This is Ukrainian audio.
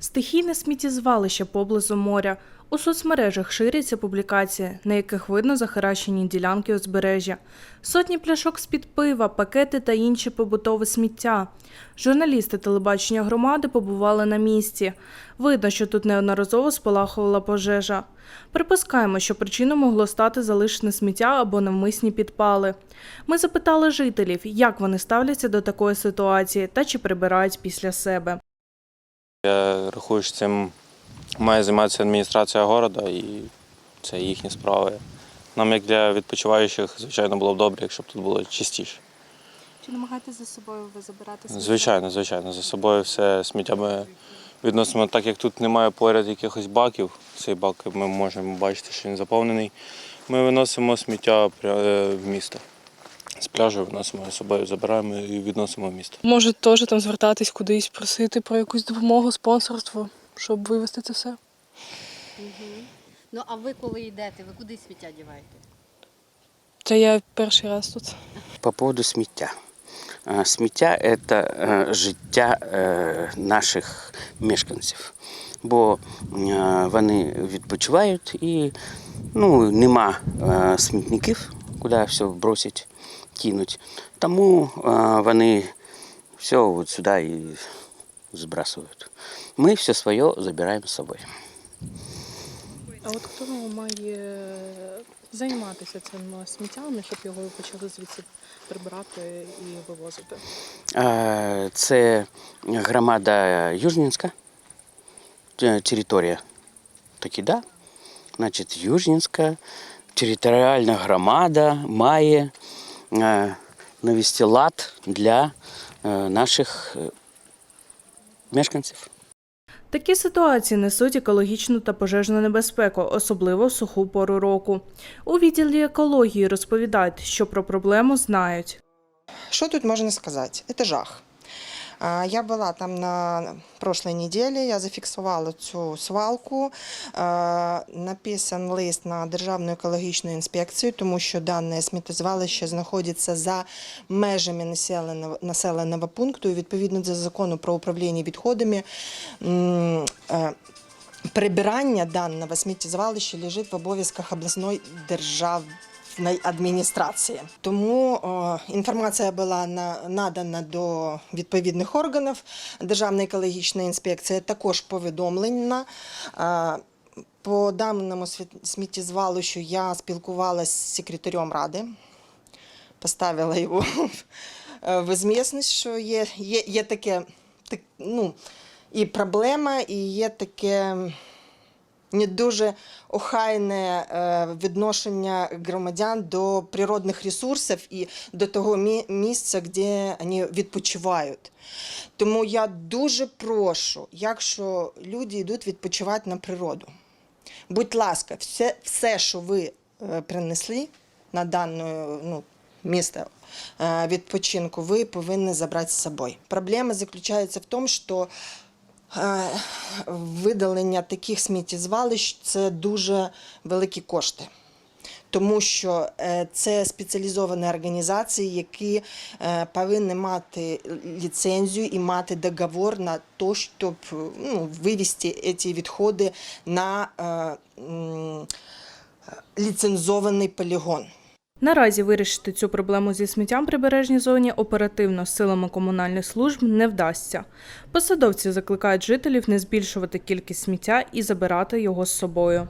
Стихійне сміттєзвалище поблизу моря. У соцмережах ширяться публікації, на яких видно захаращені ділянки узбережжя. Сотні пляшок з-під пива, пакети та інші побутове сміття. Журналісти телебачення громади побували на місці. Видно, що тут неодноразово спалахувала пожежа. Припускаємо, що причиною могло стати залишене сміття або навмисні підпали. Ми запитали жителів, як вони ставляться до такої ситуації та чи прибирають після себе. Рахую, що цим має займатися адміністрація міста і це їхні справи. Нам, як для відпочиваючих, звичайно, було б добре, якщо б тут було чистіше. Чи намагаєтесь за собою ви забирати сміття? Звичайно, звичайно, за собою все сміття ми відносимо, так як тут немає поряд якихось баків. Цей бак ми можемо бачити, що він заповнений. Ми виносимо сміття е, в місто. З пляжу виносимо з собою, забираємо і відносимо в місто. Може, теж там звертатись кудись, просити про якусь допомогу, спонсорство, щоб вивезти це все. Ну а ви коли йдете, ви куди сміття діваєте? Це я перший раз тут. По поводу сміття. Е, Сміття це е, життя е, наших мешканців, бо вони відпочивають і ну, нема смітників, куди все бросить, кинуть. Тому е, вони все от сюди і збрасують. Ми все своє забираємо з собою. А от хто має займатися цим сміттям, щоб його почали звідси прибирати і вивозити? Е, Це громада Южнінська, територія. Такі, да? Значить, Южнінська територіальна громада має навести лад для е, наших е, мешканців. Такі ситуації несуть екологічну та пожежну небезпеку, особливо в суху пору року. У відділі екології розповідають, що про проблему знають. Що тут можна сказати? Це жах. Я була там на прошлой неделе, я зафіксувала цю свалку. Написан лист на Державну екологічну інспекцію, тому що дане сміттєзвалище знаходиться за межами населеного, населеного пункту. І відповідно до закону про управління відходами. е, Прибирання даного сміттєзвалища лежить в обов'язках обласної державної адміністрації. Тому інформація була на, надана до відповідних органів. Державна екологічна інспекція також повідомлена. По даному сміттєзвалищу я спілкувалася з секретарем ради, поставила його в звісність, що є, є, є таке, так, ну, і проблема, і є таке не дуже охайне е, відношення громадян до природних ресурсів і до того місця, де вони відпочивають. Тому я дуже прошу, якщо люди йдуть відпочивати на природу, будь ласка, все, все що ви е, принесли на дане ну, місце е, відпочинку, ви повинні забрати з собою. Проблема заключається в тому, що видалення таких сміттєзвалищ це дуже великі кошти. Тому що е, це спеціалізовані організації, які е, повинні мати ліцензію і мати договор на те, щоб ну, вивести ці відходи на е, ліцензований полігон. Наразі вирішити цю проблему зі сміттям прибережній зоні оперативно силами комунальних служб не вдасться. Посадовці закликають жителів не збільшувати кількість сміття і забирати його з собою.